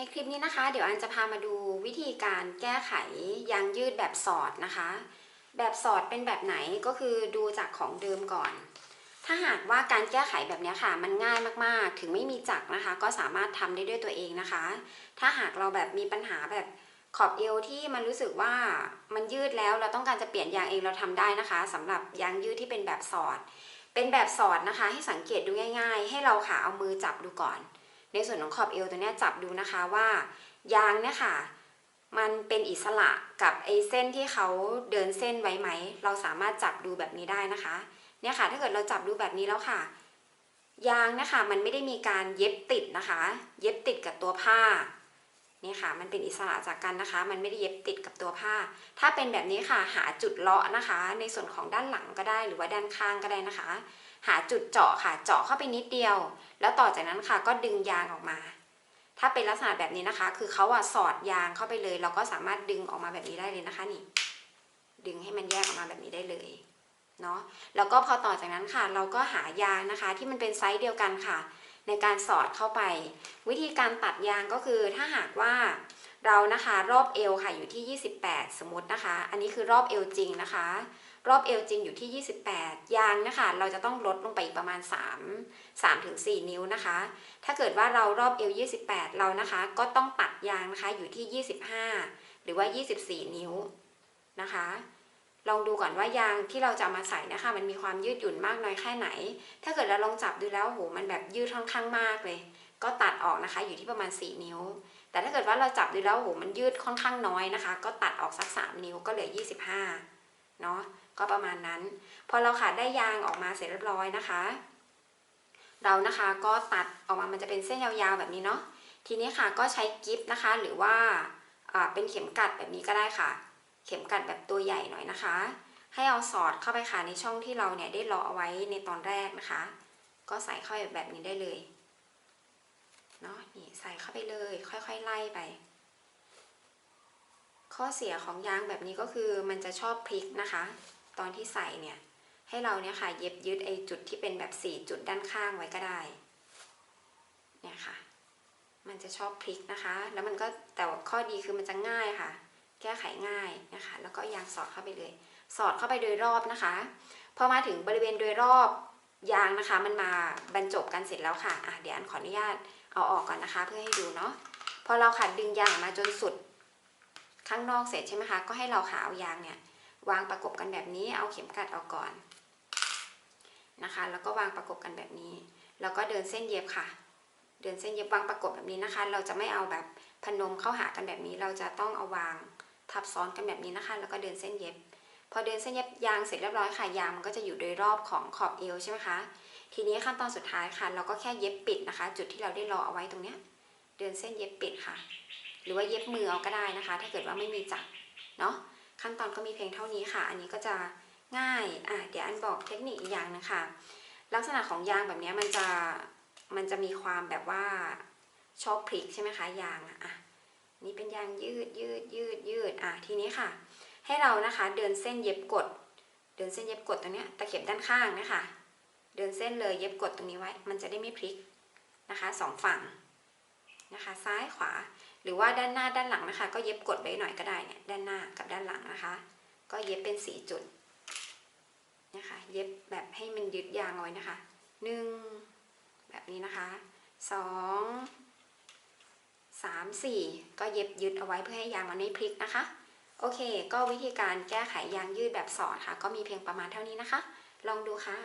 ในคลิปนี้นะคะ เดี๋ยวอันจะพามาดูวิธีการแก้ไขยางยืดแบบสอดนะคะ แบบสอดเป็นแบบไหนก็คือดูจากของเดิมก่อน ถ้าหากว่าการแก้ไขแบบนี้ค่ะ มันง่ายมากๆ ถึงไม่มีจักรนะคะ ก็สามารถทำได้ด้วยตัวเองนะคะ ถ้าหากเราแบบมีปัญหาแบบขอบเอวที่มันรู้สึกว่ามันยืดแล้วเราต้องการจะเปลี่ยนยางเองเราทำได้นะคะสำหรับยางยืดที่เป็นแบบสอด เป็นแบบสอดนะคะ ให้สังเกตดูง่าย ๆ ให้เราค่ะเอามือจับดูก่อน ในส่วนของขอบเอวตัวนี้จับดูนะคะว่ายางเนี่ยค่ะ มันเป็นอิสระกับไอ้เส้นที่เขาเดินเส้นไว้ไหม เราสามารถจับดูแบบนี้ได้นะคะ เนี่ยค่ะ ถ้าเกิดเราจับดูแบบนี้แล้วค่ะ ยางเนะคะมันไม่ได้มีการเย็บติดนะคะ เย็บติดกับตัวผ้านี่ค่ะ มันเป็นอิสระจากกันนะคะ มันไม่ได้เย็บติดกับตัวผ้า ถ้าเป็นแบบนี้ค่ะ หาจุดเลาะนะคะ ในส่วนของด้านหลังก็ได้ หรือว่าด้านข้างก็ได้นะคะ หาจุดเจาะค่ะ เจาะเข้าไปนิดเดียว แล้วต่อจากนั้นค่ะก็ดึงยางออกมา ถ้าเป็นลักษณะแบบนี้นะคะ คือเขาอะสอดยางเข้าไปเลย เราก็สามารถดึงออกมาแบบนี้ได้เลยนะคะนี่ ดึงให้มันแยกออกมาแบบนี้ได้เลยเนาะ แล้วก็พอต่อจากนั้นค่ะ เราก็หายางนะคะ ที่มันเป็นไซส์เดียวกันค่ะ ในการสอดเข้าไป วิธีการตัดยางก็คือถ้าหากว่า เรานะคะรอบเอวค่ะอยู่ที่ 28 สมมตินะคะ อันนี้คือรอบเอวจริงนะคะ รอบเอวจริงอยู่ที่ 28 ยางนะคะ เราจะต้องลดลงไปอีกประมาณ 3 3ถึง4นิ้วนะคะ ถ้าเกิดว่าเรารอบเอว 28 เรานะคะ ก็ต้องตัดยางนะคะอยู่ที่ 25 หรือว่า 24 นิ้วนะคะลองดูก่อนว่ายางที่เราจะมาใส่นะคะ มันมีความยืดหยุ่นมากน้อยแค่ไหน ถ้าเกิดเราลองจับดูแล้วโหมันแบบยืดค่อนข้างมากเลย ก็ตัดออกนะคะอยู่ที่ประมาณ 4 นิ้ว แต่ถ้าเกิดว่าเราจับดูแล้วโหมันยืดค่อนข้างน้อยนะคะ ก็ตัดออกสัก 3 นิ้วก็เหลือ 25เนาะก็ประมาณนั้น พอเราขาดได้ยางออกมาเสร็จเรียบร้อยนะคะ เรานะคะก็ตัดออกมามันจะเป็นเส้นยาวๆแบบนี้เนาะทีนี้ค่ะก็ใช้กิฟนะคะ หรือว่าเป็นเข็มกัดแบบนี้ก็ได้ค่ะ เข็มกัดแบบตัวใหญ่หน่อยนะคะ ให้เอาสอดเข้าไปค่ะในช่องที่เราเนี่ยได้เลาะเอาไว้ในตอนแรกนะคะ ก็ใส่เข้าไปแบบนี้ได้เลย เนาะนี่ใส่เข้าไปเลย ค่อยๆไล่ไป ข้อเสียของยางแบบนี้ก็คือมันจะชอบพลิกนะคะ ตอนที่ใส่เนี่ยให้เราเนี่ยค่ะเย็บยึดไอ้จุดที่เป็นแบบสี่จุดด้านข้างไว้ก็ได้เนี่ยค่ะ มันจะชอบพลิกนะคะ แล้วมันก็แต่ว่าข้อดีคือมันจะง่ายค่ะ แก้ไขง่ายนะคะ แล้วก็ยางสอดเข้าไปเลย สอดเข้าไปโดยรอบนะคะพอมาถึงบริเวณโดยรอบยางนะคะ มันมาบรรจบกันเสร็จแล้วค่ะอะเดี๋ยวอันขออนุญาต เอาออกก่อนนะคะ เพื่อให้ดูเนาะพอเราค่ะดึงยางออกมาจนสุดข้างนอกเสร็จใช่ไหมคะ ก็ให้เราขาเอายางเนี่ย วางประกบกันแบบนี้ เอาเข็มกัดเอาก่อนนะคะ แล้วก็วางประกบกันแบบนี้ แล้วก็เดินเส้นเย็บค่ะ เดินเส้นเย็บวางประกบแบบนี้นะคะ เราจะไม่เอาแบบพนมเข้าหากันแบบนี้ เราจะต้องเอาวางทับซ้อนกันแบบนี้นะคะ แล้วก็เดินเส้นเย็บ พอเดินเส้นเย็บยางเสร็จเรียบร้อยค่ะ ยางมันก็จะอยู่โดยรอบของขอบเอวใช่ไหมคะ ทีนี้ขั้นตอนสุดท้ายค่ะ เราก็แค่เย็บปิดนะคะ จุดที่เราได้รอเอาไว้ตรงเนี้ยเดินเส้นเย็บปิดค่ะ หรือว่าเย็บมือเอาก็ได้นะคะ ถ้าเกิดว่าไม่มีจักรเนาะขั้นตอนก็มีเพียงเท่านี้ค่ะ อันนี้ก็จะง่ายอะเดี๋ยวอันบอกเทคนิคอีกอย่างนึงค่ะ ลักษณะของยางแบบนี้มันจะมันจะมีความแบบว่าชอบพลิกใช่ไหมคะยางอะอะนี่เป็นยางยืดยืดยืดยืดอะทีนี้ค่ะ ให้เรานะคะเดินเส้นเย็บกด เดินเส้นเย็บกดตรงเนี้ยตะเข็บด้านข้างนะคะ เดินเส้นเลยเย็บกดตรงนี้ไว้ มันจะได้ไม่พลิกนะคะสองฝั่งนะคะ ซ้ายขวา หรือว่าด้านหน้าด้านหลังนะคะ ก็เย็บกดไว้หน่อยก็ได้เนี่ยด้านหน้ากับด้านหลังนะคะ ก็เย็บเป็นสี่จุดนะคะ เย็บแบบให้มันยึดยางเอาไว้นะคะหนึ่งแบบนี้นะคะสองสามสี่ก็เย็บยึดเอาไว้เพื่อให้ยางมันไม่พลิกนะคะ โอเค ก็วิธีการแก้ไขยางยืดแบบสอดค่ะ ก็มีเพียงประมาณเท่านี้นะคะ ลองดูค่ะ